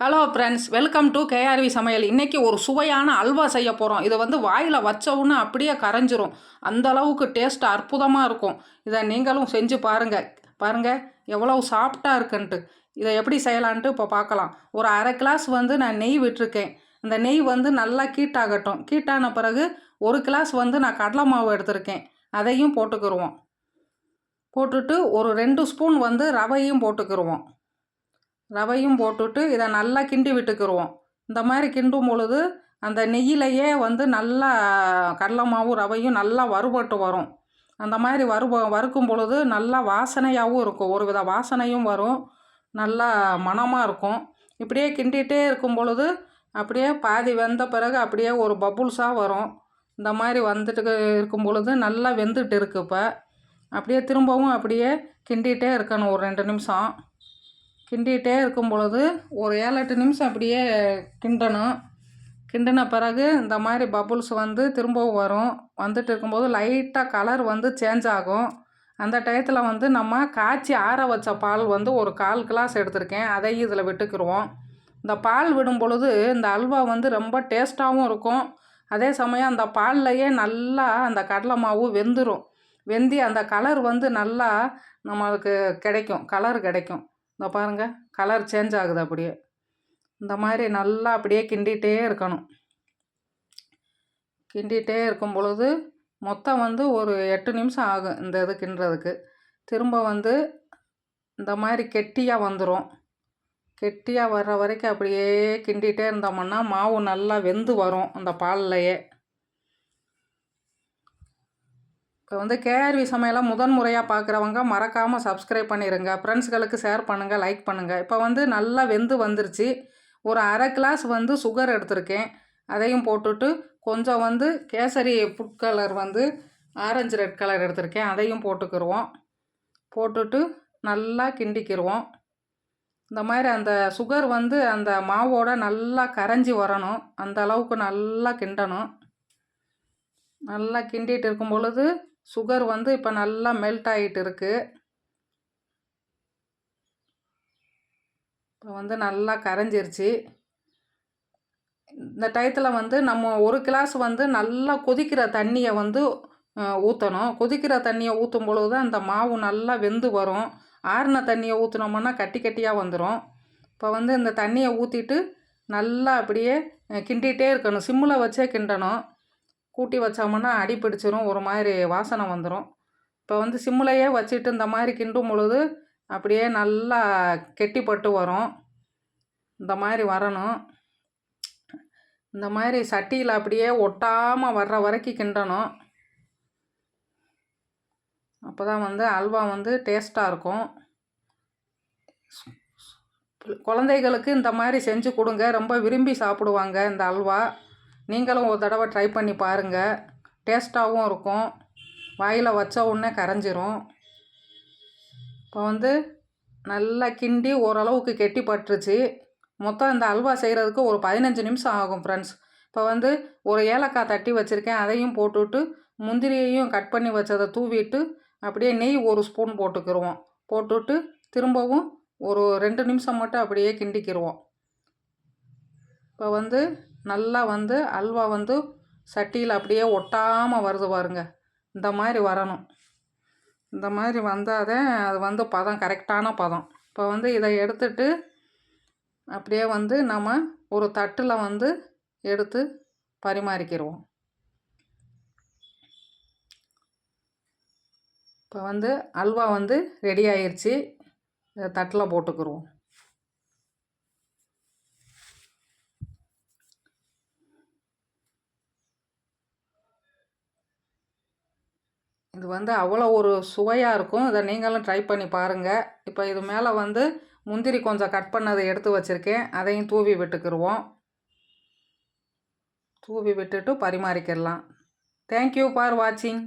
Hello friends welcome to KRV சமையல். இன்றைக்கி ஒரு சுவையான அல்வா செய்ய போகிறோம் இதை வந்து வாயில் வச்சவுன்னு அப்படியே கரைஞ்சிரும். அந்த அளவுக்கு டேஸ்ட் அற்புதமாக இருக்கும். இதை நீங்களும் செஞ்சு பாருங்கள் பாருங்கள் எவ்வளோ சாஃப்டாக இருக்குன்ட்டு. இதை எப்படி செய்யலான்ட்டு இப்போ பார்க்கலாம். ஒரு அரை கிளாஸ் வந்து நான் நெய் விட்டுருக்கேன். இந்த நெய் வந்து நல்லா கீட்டாகட்டும் கீட்டான பிறகு ஒரு கிளாஸ் வந்து நான் கடலை மாவு எடுத்திருக்கேன். அதையும் போட்டுக்கிருவோம். போட்டுட்டு ஒரு ரெண்டு ஸ்பூன் வந்து ரவையும் போட்டுக்கிருவோம். ரவையும் போட்டுட்டு இதை நல்லா கிண்டி விட்டுக்கிருவோம். இந்த மாதிரி கிண்டும் பொழுது அந்த நெய்யிலையே வந்து நல்லா கடலை மாவும் ரவையும் நல்லா வறுபட்டு வரும். அந்த மாதிரி வறுப வறுக்கும் பொழுது நல்லா வாசனையாகவும் இருக்கும். ஒரு வித வாசனையும் வரும். நல்லா மணமாக இருக்கும். இப்படியே கிண்டிகிட்டே இருக்கும் பொழுது அப்படியே பாதி வெந்த பிறகு அப்படியே ஒரு பபுள்ஸாக வரும். இந்த மாதிரி வந்துட்டு இருக்கும் பொழுது நல்லா வெந்துட்டு இருக்கு இப்போ. அப்படியே திரும்பவும் அப்படியே கிண்டிகிட்டே இருக்கணும் ஒரு ரெண்டு நிமிஷம். கிண்டிகிட்டே இருக்கும் பொழுது ஒரு ஏழு எட்டு நிமிஷம் அப்படியே கிண்டணும். கிண்டின பிறகு இந்த மாதிரி பபுள்ஸ் வந்து திரும்பவும் வரும். வந்துட்டு இருக்கும்போது லைட்டாக கலர் வந்து சேஞ்ச் ஆகும். அந்த டயத்தில் வந்து நம்ம காய்ச்சி ஆற வச்ச பால் வந்து ஒரு கால் கிளாஸ் எடுத்திருக்கேன். அதையும் இதில் விட்டுக்கிடுவோம் இந்த பால் விடும் பொழுது இந்த அல்வா வந்து ரொம்ப டேஸ்ட்டாகவும் இருக்கும். அதே சமயம் அந்த பால்லையே நல்லா அந்த கடலை மாவு வெந்துடும் வெந்தி அந்த கலர் வந்து நல்லா நம்மளுக்கு கிடைக்கும். கலர் கிடைக்கும். இந்த பாருங்கள் கலர் சேஞ்ச் ஆகுது அப்படியே. இந்த மாதிரி நல்லா அப்படியே கிண்டிகிட்டே இருக்கணும். கிண்டிகிட்டே இருக்கும் பொழுது மொத்தம் வந்து ஒரு எட்டு நிமிஷம் ஆகும் இந்த இது கிண்டுறதுக்கு. திரும்ப வந்து இந்த மாதிரி கெட்டியாக வந்துடும் கெட்டியாக வர்ற வரைக்கும் அப்படியே கிண்டிகிட்டே இருந்தோம்னா மாவு நல்லா வெந்து வரும் அந்த பால்லையே. இப்போ வந்து கேஆர்வி சமையலாக முதன் முறையாக பார்க்குறவங்க மறக்காமல் சப்ஸ்கிரைப் பண்ணிடுங்க ஃப்ரெண்ட்ஸ்களுக்கு ஷேர் பண்ணுங்கள் லைக் பண்ணுங்கள் இப்போ வந்து நல்லா வெந்து வந்துருச்சு. ஒரு அரை கிளாஸ் வந்து சுகர் எடுத்திருக்கேன். அதையும் போட்டுட்டு கொஞ்சம் வந்து கேசரி ஃபுட் கலர் வந்து ஆரஞ்சு ரெட் கலர் எடுத்திருக்கேன். அதையும் போட்டுக்கிடுவோம் போட்டுட்டு நல்லா கிண்டிக்கிடுவோம் இந்த மாதிரி அந்த சுகர் வந்து அந்த மாவோட நல்லா கரைஞ்சி வரணும். அந்த அளவுக்கு நல்லா கிண்டணும். நல்லா கிண்டிகிட்டு இருக்கும் பொழுது சுகர் வந்து இப்போ நல்லா மெல்ட் ஆகிட்டு இருக்குது இப்போ வந்து நல்லா கரைஞ்சிருச்சு. இந்த டயத்தில் வந்து நம்ம ஒரு கிளாஸ் வந்து நல்லா கொதிக்கிற தண்ணியை வந்து ஊற்றணும் கொதிக்கிற தண்ணியை ஊற்றும் பொழுது தான் அந்த மாவு நல்லா வெந்து வரும். ஆறின தண்ணியை ஊற்றினோம்னா கட்டி கட்டியாக வந்துடும் இப்போ வந்து இந்த தண்ணியை ஊற்றிட்டு நல்லா அப்படியே கிண்டிகிட்டே இருக்கணும். சிம்மில் வச்சே கிண்டணும். கூட்டி வச்சோம்னா அடி பிடிச்சிரும் ஒரு மாதிரி வாசனை வந்துடும் இப்போ வந்து சிம்மிலையே வச்சுட்டு இந்த மாதிரி கிண்டும் பொழுது அப்படியே நல்லா கெட்டிப்பட்டு வரும். இந்த மாதிரி வரணும். இந்த மாதிரி சட்டியில் அப்படியே ஒட்டாமல் வர்ற வரைக்கும் கிண்டணும். அப்போ தான் வந்து அல்வா வந்து டேஸ்ட்டாக இருக்கும். குழந்தைகளுக்கு இந்த மாதிரி செஞ்சு கொடுங்க. ரொம்ப விரும்பி சாப்பிடுவாங்க இந்த அல்வா. நீங்களும் ஒரு தடவை ட்ரை பண்ணி பாருங்கள் டேஸ்ட்டாகவும் இருக்கும். வாயில் வச்ச உடனே கரைஞ்சிரும். இப்போ வந்து நல்லா கிண்டி ஓரளவுக்கு கெட்டி பட்டுருச்சு. மொத்தம் இந்த அல்வா செய்கிறதுக்கு ஒரு பதினஞ்சு நிமிஷம் ஆகும் ஃப்ரெண்ட்ஸ் இப்போ வந்து ஒரு ஏலக்காய் தட்டி வச்சுருக்கேன். அதையும் போட்டுவிட்டு முந்திரியையும் கட் பண்ணி வச்சதை தூவிட்டு அப்படியே நெய் ஒரு ஸ்பூன் போட்டுக்கிடுவோம் போட்டுவிட்டு திரும்பவும் ஒரு ரெண்டு நிமிஷம் மட்டும் அப்படியே கிண்டிக்கிடுவோம் இப்போ வந்து நல்லா வந்து அல்வா வந்து சட்டியில் அப்படியே ஒட்டாமல் வருது பாருங்க. இந்த மாதிரி வரணும். இந்த மாதிரி வந்தால் தான் அது வந்து பதம் கரெக்டான பதம். இப்போ வந்து இதை எடுத்துட்டு அப்படியே வந்து நம்ம ஒரு தட்டில் வந்து எடுத்து பரிமாறிக்கிடுவோம் இப்போ வந்து அல்வா வந்து ரெடி ஆயிடுச்சு தட்டில் போட்டுக்கிடுவோம் இது வந்து அவ்வளோ ஒரு சுவையாக இருக்கும். இதை நீங்களும் ட்ரை பண்ணி பாருங்கள் இப்போ இது மேலே வந்து முந்திரி கொஞ்சம் கட் பண்ணதை எடுத்து வச்சுருக்கேன். அதையும் தூவி விட்டுக்கிடுவோம் தூவி விட்டுட்டு பரிமாறிக்கிடலாம். தேங்க்யூ ஃபார் வாட்சிங்